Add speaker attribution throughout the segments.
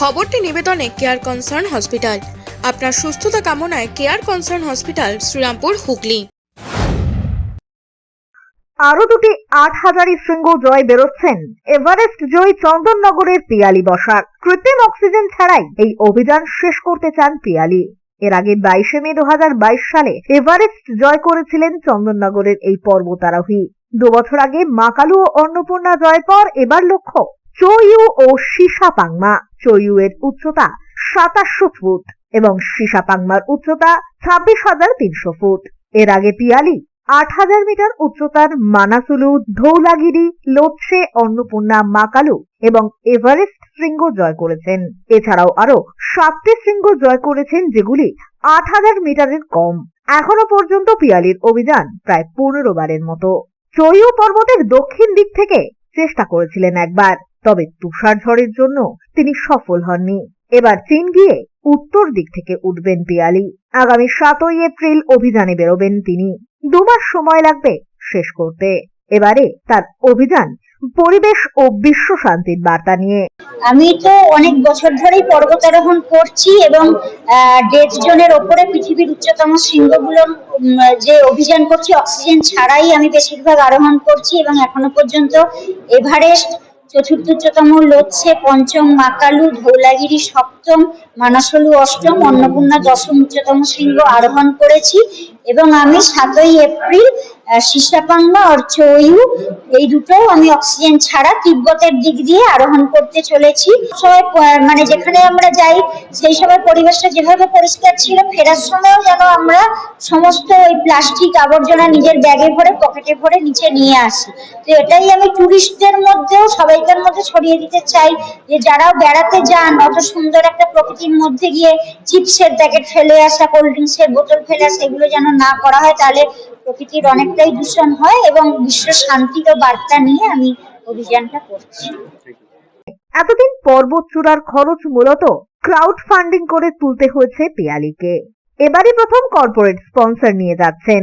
Speaker 1: খবরটি নিবেদনে care concern hospital আপনার সুস্থতা কামনায় care concern hospital Srirampur, Hooghly.
Speaker 2: আরও দুটি আট হাজারি শৃঙ্গ জয় বেরোচ্ছেন। এভারেস্ট জয়ী চন্দননগরের পিয়ালি বসাক। কৃত্রিম অক্সিজেন ছাড়াই এই অভিযান শেষ করতে চান পিয়ালি। এর আগে বাইশে মে দু হাজার বাইশ সালে এভারেস্ট জয় করেছিলেন চন্দননগরের এই পর্বতারোহী। দু বছর আগে মাকালু ও অন্নপূর্ণা জয়ের পর এবার লক্ষ্য। চৈউ ও সীসাপাংমা চৈউ এর উচ্চতা সাতাশশো ফুট এবং সীসাপাংমার উচ্চতা ছাব্বিশ হাজার তিনশো ফুট। এর আগে পিয়ালি আট হাজার মিটার উচ্চতার মানাসুলু, ধৌলাগিরি, লোৎসে, অন্নপূর্ণা, মাকালু এবং এভারেস্ট শৃঙ্গ জয় করেছেন। এছাড়াও আরও সাতটি শৃঙ্গ জয় করেছেন যেগুলি আট হাজার মিটারের কম। এখনও পর্যন্ত পিয়ালির অভিযান প্রায় পনেরো বারের মতো। চৈয় পর্বতের দক্ষিণ দিক থেকে চেষ্টা করেছিলেন একবার। তবে তুষার ঝড়ের জন্য তিনি সফল হননি। এবার চীন গিয়ে উত্তর দিক থেকে উঠবেন পিয়ালি। আগামী সাতই এপ্রিল অভিযানে বেরোবেন তিনি। দুমাস সময় লাগবে শেষ করতে। এবারে তার অভিযান, পরিবেশ ও বিশ্ব শান্তির বার্তা নিয়ে।
Speaker 3: আমি তো অনেক বছর ধরেই পর্বতারোহণ করছি এবং ডেড জোনের ওপরে পৃথিবীর উচ্চতম শৃঙ্গগুলো যে অভিযান করছি, অক্সিজেন ছাড়াই আমি বেশিরভাগ আরোহণ করছি এবং এখনও পর্যন্ত এভারেস্ট চতুর্থ উচ্চতম লোচ্ছে পঞ্চম মাকালু, ধৌলাগিরি সপ্তম, মানাসলু অষ্টম, অন্নপূর্ণা দশম উচ্চতম শৃঙ্গ আরোহণ করেছি এবং আমি সাতই এপ্রিল সিসাপাংমা আর চৌয়ু, এই দুটো আমি অক্সিজেন ছাড়া তিব্বতের দিক দিয়ে আরোহণ করতে চলেছি। প- মানে যেখানে আমরা যাই, সেই সময় পরিবেশটা যেভাবে পরিষ্কার ছিল, ফেরার সময়ও যেন আমরা সমস্ত ওই প্লাস্টিক আবর্জনা নিজের ব্যাগে ভরে পকেটে ভরে নিচে নিয়ে আসি। তো এটাই আমি টুরিস্টদের মধ্যেও, সবাইকার মধ্যে ছড়িয়ে দিতে চাই যে যারাও বেড়াতে যান, অত সুন্দর একটা প্রকৃতির মধ্যে গিয়ে চিপসের প্যাকেট ফেলে আসা, কোল্ড ড্রিঙ্কসের বোতল ফেলে আসা, এগুলো যেন না করা হয়, তাহলে প্রকৃতির অনেকটাই দূষণ হয় এবং বিশ্ব শান্তির বার্তা নিয়ে আমি অভিযানটা করছি।
Speaker 2: এতদিন পর্বত চূড়ার খরচ মূলত ক্রাউড ফান্ডিং করে তুলতে হয়েছে পিয়ালিকে। এবারই প্রথম কর্পোরেট স্পন্সর নিয়ে যাচ্ছেন।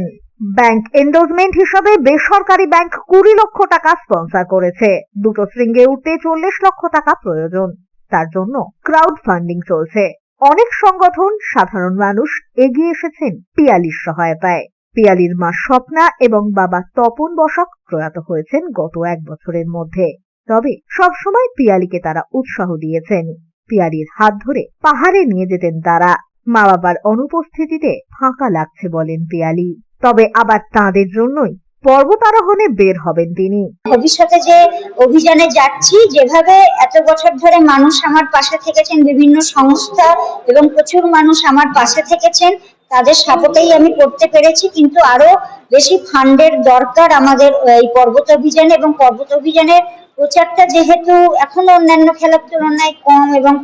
Speaker 2: ব্যাংক এন্ডোজমেন্ট হিসাবে বেসরকারি ব্যাংক কুড়ি লক্ষ টাকা স্পন্সর করেছে। দুটো শৃঙ্গে উঠতে চল্লিশ লক্ষ টাকা প্রয়োজন। তার জন্য ক্রাউড ফান্ডিং চলছে। অনেক সংগঠন সাধারণ মানুষ এগিয়ে এসেছেন পিয়ালির সহায়তায়। পিয়ালির মা স্বপ্না এবং বাবা তপন বসাক প্রয়াত হয়েছেন গত এক বছরের মধ্যে। তবে সবসময় পিয়ালিকে তারা উৎসাহ দিয়েছেন। পিয়ালির হাত ধরে পাহাড়ে নিয়ে যেতেন তারা। মা বাবার অনুপস্থিতিতে ফাঁকা লাগছে বলেন পিয়ালি। তবে আবার তাঁদের জন্যই পর্বতারোহণে বের হবেন তিনি।
Speaker 3: ভবিষ্যতে যে অভিযানে যাচ্ছি, যেভাবে এত বছর ধরে মানুষ আমার পাশে থেকেছেন, বিভিন্ন সংস্থা এবং প্রচুর মানুষ আমার পাশে থেকেছেন তাদের সাপোর্টেই আমি করতে পেরেছি, কিন্তু আরও বেশি ফান্ডের দরকার আমাদের এই পর্বত অভিযানে এবং পর্বত অভিযানের প্রচারটা যেহেতু এখনও অন্যান্য খেলার তুলনায় কম এবং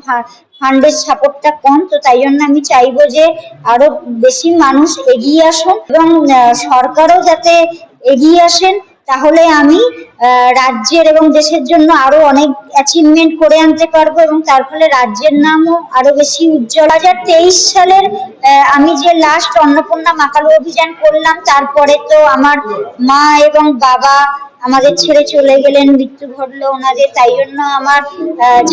Speaker 3: ফান্ডের সাপোর্টটা কম, তো তাই জন্য আমি চাইব যে আরও বেশি মানুষ এগিয়ে আসুন এবং সরকারও যাতে এগিয়ে আসেন, তাহলে আমি রাজ্যের এবং দেশের জন্য আরও অনেক অ্যাচিভমেন্ট করে আনতে পারব এবং তার ফলে রাজ্যের নামও আরও বেশি উজ্জ্বল। হাজার তেইশ সালের আমি যে লাস্ট অন্নপূর্ণা মাকালু অভিযান করলাম, তারপরে তো আমার মা এবং বাবা আমাদের ছেড়ে চলে গেলেন, মৃত্যু ঘটলো ওনাদের, তাই জন্য আমার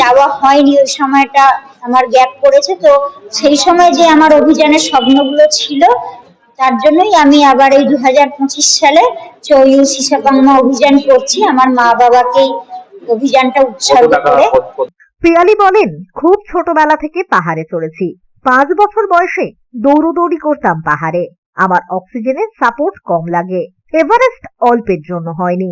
Speaker 3: যাওয়া হয়নি। ওই সময়টা আমার গ্যাপ পড়েছে। তো সেই সময় যে আমার অভিযানের স্বপ্নগুলো ছিল তার জন্যই আমি আবার এই দু হাজার পঁচিশ সালে চৌয়ু সিসাপাংমা অভিযান করছি। আমার মা বাবাকে অভিযানটা উৎসর্গ করে
Speaker 2: পিয়ালি বলেন খুব ছোটবেলা থেকে পাহাড়ে চড়েছি। পাঁচ বছর বয়সে দৌড়দৌড়ি করতাম পাহাড়ে। আমার অক্সিজেনের সাপোর্ট কম লাগে। এভারেস্ট অল্পের জন্য হয়নি।